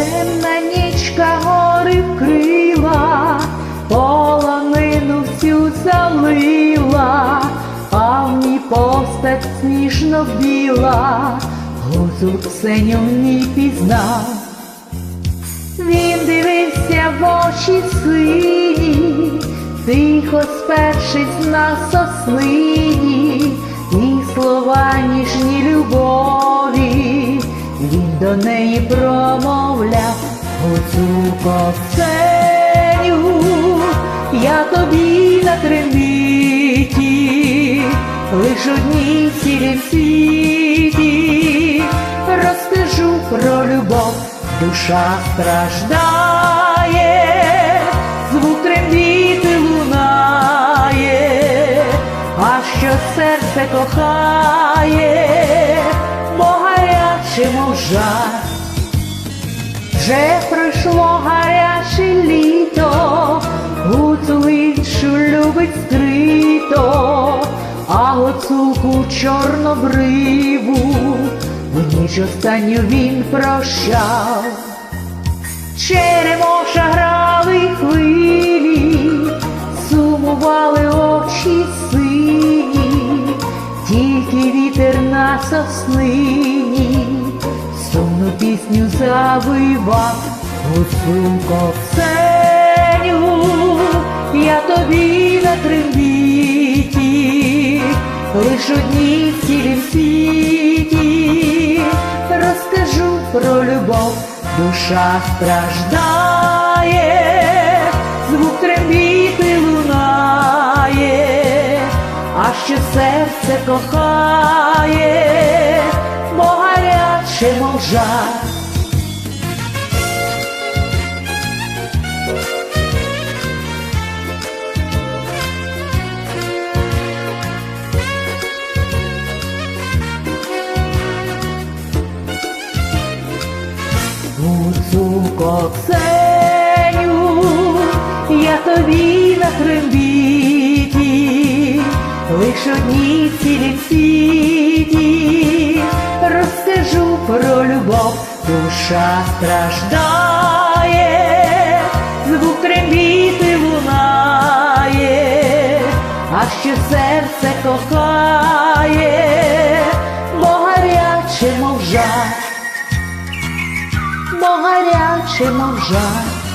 Темна нічка гори вкрила, полонину всю залила, а в ній постать сніжно біла, Гозу синьом не пізнав. Він дивився в очі сині, тихо спершись на соснині, і слова ніжні любові до неї промовляв, Гуцулко Ксеню, я тобі на трембіті, лиш одній в цілім світі, розкажу про любов, душа страждає, звук трембіти лунає, а що серце кохає, Вже пройшло гаряче літо, гуцулиншу любить скрито, а гуцулку чорнобриву в ніч останню він прощав. Черемоша грали хвилі, сумували очі сині, тільки вітер на соснині, сумну пісню завивав, гуцулко Ксеню, я тобі на трембіті, лиш одній в цілім світі, розкажу про любов, душа страждає, звук трембіти лунає, а що серце кохає, гаряче мов жар. Гуцулко Ксеню, я тобі на трембіті, лиш одній в цілім світі, розкажу про любов, душа страждає, звук трембіти лунає, а що серце кохає, бо гаряче мов жар бо гаряче мов жар.